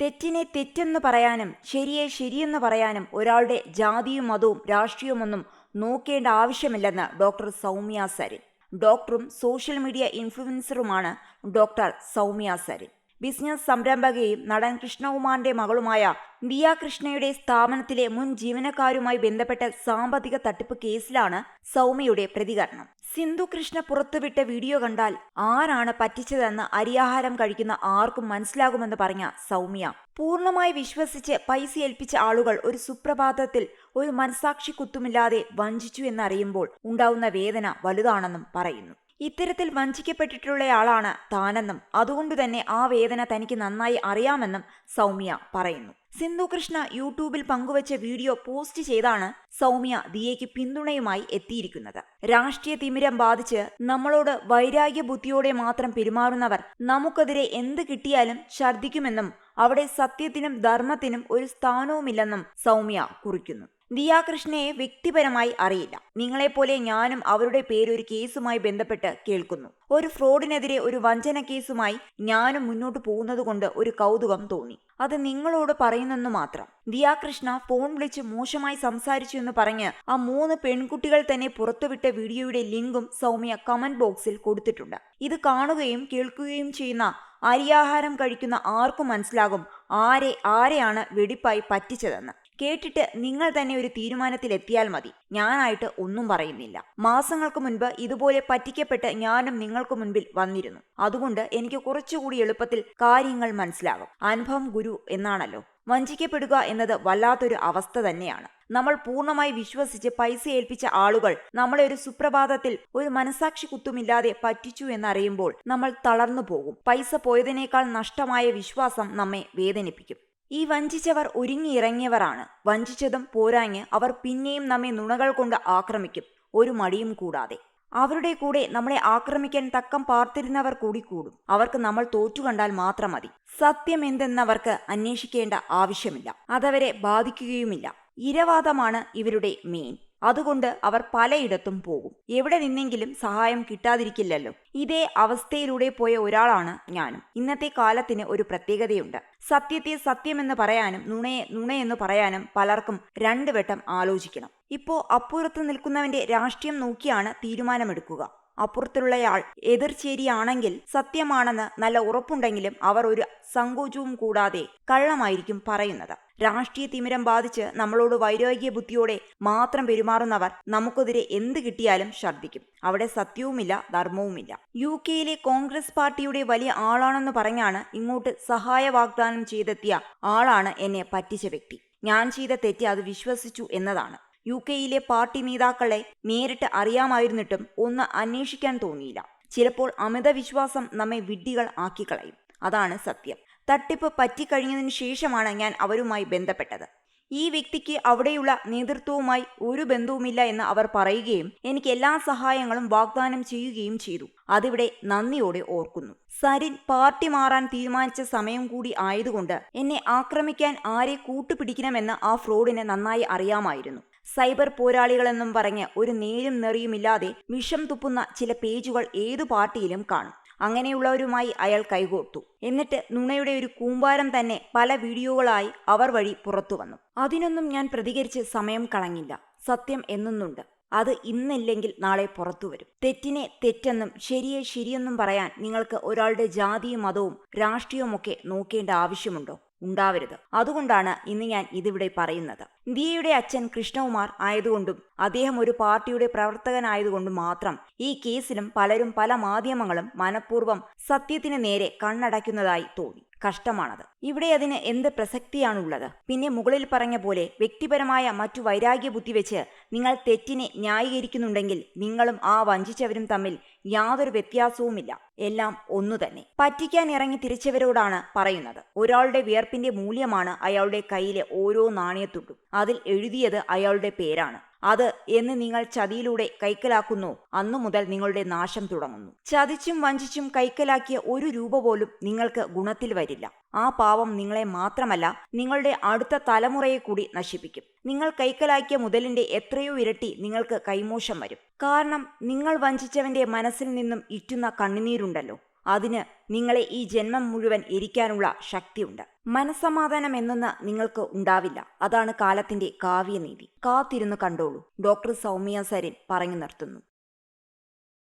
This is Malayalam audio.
തെറ്റിനെ തെറ്റെന്ന് പറയാനും ശരിയെ ശരിയെന്ന് പറയാനും ഒരാളുടെ ജാതിയും മതവും രാഷ്ട്രീയമൊന്നും നോക്കേണ്ട ആവശ്യമില്ലെന്ന് ഡോക്ടർ സൗമ്യ സരിൻ. ഡോക്ടറും സോഷ്യൽ മീഡിയ ഇൻഫ്ലുവൻസറുമാണ് ഡോക്ടർ സൗമ്യ സരിൻ. ബിസിനസ് സംരംഭകയും നടൻ കൃഷ്ണകുമാറിന്റെ മകളുമായ ദിയ കൃഷ്ണയുടെ സ്ഥാപനത്തിലെ മുൻ ജീവനക്കാരുമായി ബന്ധപ്പെട്ട സാമ്പത്തിക തട്ടിപ്പ് കേസിലാണ് സൗമ്യയുടെ പ്രതികരണം. സിന്ധു കൃഷ്ണ പുറത്തുവിട്ട വീഡിയോ കണ്ടാൽ ആരാണ് പറ്റിച്ചതെന്ന് അരിയാഹാരം കഴിക്കുന്ന ആർക്കും മനസ്സിലാകുമെന്ന് പറഞ്ഞ സൗമ്യ. പൂർണമായി വിശ്വസിച്ച് പൈസ ഏൽപ്പിച്ച ആളുകൾ ഒരു സുപ്രഭാതത്തിൽ ഒരു മനസാക്ഷി കുത്തുമില്ലാതെ വഞ്ചിച്ചു എന്നറിയുമ്പോൾ ഉണ്ടാവുന്ന വേദന വലുതാണെന്നും പറയുന്നു. ഇത്തരത്തിൽ വഞ്ചിക്കപ്പെട്ടിട്ടുള്ളയാളാണ് താനെന്നും അതുകൊണ്ടുതന്നെ ആ വേദന തനിക്ക് നന്നായി അറിയാമെന്നും സൗമ്യ പറയുന്നു. സിന്ധു കൃഷ്ണ യൂട്യൂബിൽ പങ്കുവച്ച വീഡിയോ പോസ്റ്റ് ചെയ്താണ് സൗമ്യ ദിയയ്ക്ക് പിന്തുണയുമായി എത്തിയിരിക്കുന്നത്. രാഷ്ട്രീയ തിമിരം ബാധിച്ച് നമ്മളോട് വൈരാഗ്യ ബുദ്ധിയോടെ മാത്രം പെരുമാറുന്നവർ നമുക്കെതിരെ എന്ത് കിട്ടിയാലും ഛർദ്ദിക്കുമെന്നും അവിടെ സത്യത്തിനും ധർമ്മത്തിനും ഒരു സ്ഥാനവുമില്ലെന്നും സൗമ്യ കുറിക്കുന്നു. ദിയാകൃഷ്ണയെ വ്യക്തിപരമായി അറിയില്ല. നിങ്ങളെപ്പോലെ ഞാനും അവരുടെ പേര് ഒരു കേസുമായി ബന്ധപ്പെട്ട് കേൾക്കുന്നു. ഒരു ഫ്രോഡിനെതിരെ ഒരു വഞ്ചന കേസുമായി ഞാനും മുന്നോട്ട് പോകുന്നതുകൊണ്ട് ഒരു കൗതുകം തോന്നി. അത് നിങ്ങളോട് പറയുന്നെന്നു മാത്രം. ദിയാകൃഷ്ണ ഫോൺ വിളിച്ച് മോശമായി സംസാരിച്ചു എന്ന് പറഞ്ഞ് ആ മൂന്ന് പെൺകുട്ടികൾ തന്നെ പുറത്തുവിട്ട വീഡിയോയുടെ ലിങ്കും സൗമ്യ കമന്റ് ബോക്സിൽ കൊടുത്തിട്ടുണ്ട്. ഇത് കാണുകയും കേൾക്കുകയും ചെയ്യുന്ന അരിയാഹാരം കഴിക്കുന്ന ആർക്കും മനസ്സിലാകും ആരെ ആരെയാണ് വെടിപ്പായി പറ്റിച്ചതെന്ന്. കേട്ടിട്ട് നിങ്ങൾ തന്നെ ഒരു തീരുമാനത്തിലെത്തിയാൽ മതി. ഞാനായിട്ട് ഒന്നും പറയുന്നില്ല. മാസങ്ങൾക്ക് മുൻപ് ഇതുപോലെ പറ്റിക്കപ്പെട്ട് ഞാനും നിങ്ങൾക്ക് മുൻപിൽ വന്നിരുന്നു. അതുകൊണ്ട് എനിക്ക് കുറച്ചുകൂടി എളുപ്പത്തിൽ കാര്യങ്ങൾ മനസ്സിലാകും. അനുഭവം ഗുരു എന്നാണല്ലോ. വഞ്ചിക്കപ്പെടുക എന്നത് വല്ലാത്തൊരു അവസ്ഥ തന്നെയാണ്. നമ്മൾ പൂർണമായി വിശ്വസിച്ച് പൈസ ഏൽപ്പിച്ച ആളുകൾ നമ്മളെ ഒരു സുപ്രഭാതത്തിൽ ഒരു മനസാക്ഷി കുത്തുമില്ലാതെ പറ്റിച്ചു എന്നറിയുമ്പോൾ നമ്മൾ തളർന്നു പോകും. പൈസ പോയതിനേക്കാൾ നഷ്ടമായ വിശ്വാസം നമ്മെ വേദനിപ്പിക്കും. ഈ വഞ്ചിച്ചവർ ഒരുങ്ങിയിറങ്ങിയവരാണ്. വഞ്ചിച്ചതും പോരാഞ്ഞ് അവർ പിന്നെയും നമ്മെ നുണകൾ കൊണ്ട് ആക്രമിക്കും. ഒരു മടിയും കൂടാതെ. അവരുടെ കൂടെ നമ്മളെ ആക്രമിക്കാൻ തക്കം പാർത്തിരുന്നവർ കൂടി കൂടും. അവർക്ക് നമ്മൾ തോറ്റുകണ്ടാൽ മാത്രം മതി. സത്യം എന്തെന്നവർക്ക് അന്വേഷിക്കേണ്ട ആവശ്യമില്ല. അതവരെ ബാധിക്കുകയുമില്ല. ഇരവാദമാണ് ഇവരുടെ മെയിൻ അതുകൊണ്ട് അവർ പലയിടത്തും പോകും. എവിടെ നിന്നെങ്കിലും സഹായം കിട്ടാതിരിക്കില്ലല്ലോ. ഇതേ അവസ്ഥയിലൂടെ പോയ ഒരാളാണ് ഞാനും. ഇന്നത്തെ കാലത്തിന് ഒരു പ്രത്യേകതയുണ്ട്. സത്യത്തെ സത്യമെന്ന് പറയാനും നുണയെ നുണയെന്ന് പറയാനും പലർക്കും രണ്ടു വട്ടം ആലോചിക്കണം. ഇപ്പോ അപ്പുറത്ത് നിൽക്കുന്നവന്റെ രാഷ്ട്രീയം നോക്കിയാണ് തീരുമാനമെടുക്കുക. അപ്പുറത്തുള്ളയാൾ എതിർചേരിയാണെങ്കിൽ സത്യമാണെന്ന് നല്ല ഉറപ്പുണ്ടെങ്കിലും അവർ ഒരു സങ്കോചവും കൂടാതെ കള്ളമായിരിക്കും പറയുന്നത്. രാഷ്ട്രീയ തിമിരം ബാധിച്ച് നമ്മളോട് വൈരാഗ്യ ബുദ്ധിയോടെ മാത്രം പെരുമാറുന്നവർ നമുക്കെതിരെ എന്ത് കിട്ടിയാലും ഛർദ്ദിക്കും. അവിടെ സത്യവുമില്ല ധർമ്മവുമില്ല. യു കെയിലെ കോൺഗ്രസ് പാർട്ടിയുടെ വലിയ ആളാണെന്ന് പറഞ്ഞാണ് ഇങ്ങോട്ട് സഹായ വാഗ്ദാനം ചെയ്തെത്തിയ ആളാണ് എന്നെ പറ്റിച്ച വ്യക്തി. ഞാൻ ചെയ്ത തെറ്റി അത് വിശ്വസിച്ചു എന്നതാണ്. യു കെയിലെ പാർട്ടി നേതാക്കളെ നേരിട്ട് അറിയാമായിരുന്നിട്ടും ഒന്ന് അന്വേഷിക്കാൻ തോന്നിയില്ല. ചിലപ്പോൾ അമിത വിശ്വാസം നമ്മെ വിഡ്ഢികൾ ആക്കിക്കളയും. അതാണ് സത്യം. തട്ടിപ്പ് പറ്റിക്കഴിഞ്ഞതിന് ശേഷമാണ് ഞാൻ അവരുമായി ബന്ധപ്പെട്ടത്. ഈ വ്യക്തിക്ക് അവിടെയുള്ള നേതൃത്വവുമായി ഒരു ബന്ധവുമില്ല എന്ന് അവർ പറയുകയും എനിക്ക് എല്ലാ സഹായങ്ങളും വാഗ്ദാനം ചെയ്യുകയും ചെയ്തു. അതിവിടെ നന്ദിയോടെ ഓർക്കുന്നു. സരിൻ പാർട്ടി മാറാൻ തീരുമാനിച്ച സമയം കൂടി ആയതുകൊണ്ട് എന്നെ ആക്രമിക്കാൻ ആരെ കൂട്ടുപിടിക്കണമെന്ന് ആ ഫ്രോഡിന് നന്നായി അറിയാമായിരുന്നു. സൈബർ പോരാളികളെന്നും പറഞ്ഞ് ഒരു നേരും നെറിയുമില്ലാതെ വിഷം തുപ്പുന്ന ചില പേജുകൾ ഏതു പാർട്ടിയിലും കാണും. അങ്ങനെയുള്ളവരുമായി അയാൾ കൈകോർത്തു. എന്നിട്ട് നുണയുടെ ഒരു കൂമ്പാരം തന്നെ പല വീഡിയോകളായി അവർ വഴി പുറത്തു വന്നു. അതിനൊന്നും ഞാൻ പ്രതികരിച്ച് സമയം കളഞ്ഞില്ല. സത്യം എന്നുന്നുണ്ട്. അത് ഇന്നില്ലെങ്കിൽ നാളെ പുറത്തു വരും. തെറ്റിനെ തെറ്റെന്നും ശരിയെ ശരിയെന്നും പറയാൻ നിങ്ങൾക്ക് ഒരാളുടെ ജാതിയും മതവും രാഷ്ട്രീയവുമൊക്കെ നോക്കേണ്ട ആവശ്യമുണ്ടോ? ഉണ്ടാവരുത്. അതുകൊണ്ടാണ് ഇന്ന് ഞാൻ ഇതിവിടെ പറയുന്നത്. ദിയയുടെ അച്ഛൻ കൃഷ്ണകുമാർ ആയതുകൊണ്ടും അദ്ദേഹം ഒരു പാർട്ടിയുടെ പ്രവർത്തകനായതുകൊണ്ടും മാത്രം ഈ കേസിലും പലരും പല മാധ്യമങ്ങളും മനഃപൂർവം സത്യത്തിന് നേരെ കണ്ണടയ്ക്കുന്നതായി തോന്നി. കഷ്ടമാണത്. ഇവിടെ അതിന് എന്ത് പ്രസക്തിയാണുള്ളത്? പിന്നെ മുകളിൽ പറഞ്ഞ പോലെ വ്യക്തിപരമായ മറ്റു വൈരാഗ്യ ബുദ്ധി വെച്ച് നിങ്ങൾ തെറ്റിനെ ന്യായീകരിക്കുന്നുണ്ടെങ്കിൽ നിങ്ങളും ആ വഞ്ചിച്ചവരും തമ്മിൽ യാതൊരു വ്യത്യാസവുമില്ല. എല്ലാം ഒന്നു തന്നെ. പറ്റിക്കാൻ ഇറങ്ങി തിരിച്ചവരോടാണ് പറയുന്നത്. ഒരാളുടെ വിയർപ്പിന്റെ മൂല്യമാണ് അയാളുടെ കയ്യിലെ ഓരോ നാണയത്തുണ്ടും. അതിൽ എഴുതിയത് അയാളുടെ പേരാണ്. അത് എന്ന് നിങ്ങൾ ചതിയിലൂടെ കൈക്കലാക്കുന്നു. അന്നു മുതൽ നിങ്ങളുടെ നാശം തുടങ്ങുന്നു. ചതിച്ചും വഞ്ചിച്ചും കൈക്കലാക്കിയ ഒരു രൂപ പോലും നിങ്ങൾക്ക് ഗുണത്തിൽ വരില്ല. ആ പാവം നിങ്ങളെ മാത്രമല്ല നിങ്ങളുടെ അടുത്ത തലമുറയെ കൂടി നശിപ്പിക്കും. നിങ്ങൾ കൈക്കലാക്കിയ മുതലിന്റെ എത്രയോ ഇരട്ടി നിങ്ങൾക്ക് കൈമോശം വരും. കാരണം നിങ്ങൾ വഞ്ചിച്ചവന്റെ മനസ്സിൽ നിന്നും ഇറ്റുന്ന കണ്ണുനീരുണ്ടല്ലോ. അതിന് നിങ്ങളെ ഈ ജന്മം മുഴുവൻ ഇരിക്കാനുള്ള ശക്തിയുണ്ട്. മനസമാധാനം എന്നൊന്ന് നിങ്ങൾക്ക് ഉണ്ടാവില്ല. അതാണ് കാലത്തിന്റെ കാവ്യനീതി. കാത്തിരുന്ന് കണ്ടോളൂ. ഡോക്ടർ സൗമ്യ സരിൻ പറഞ്ഞു നിർത്തുന്നു.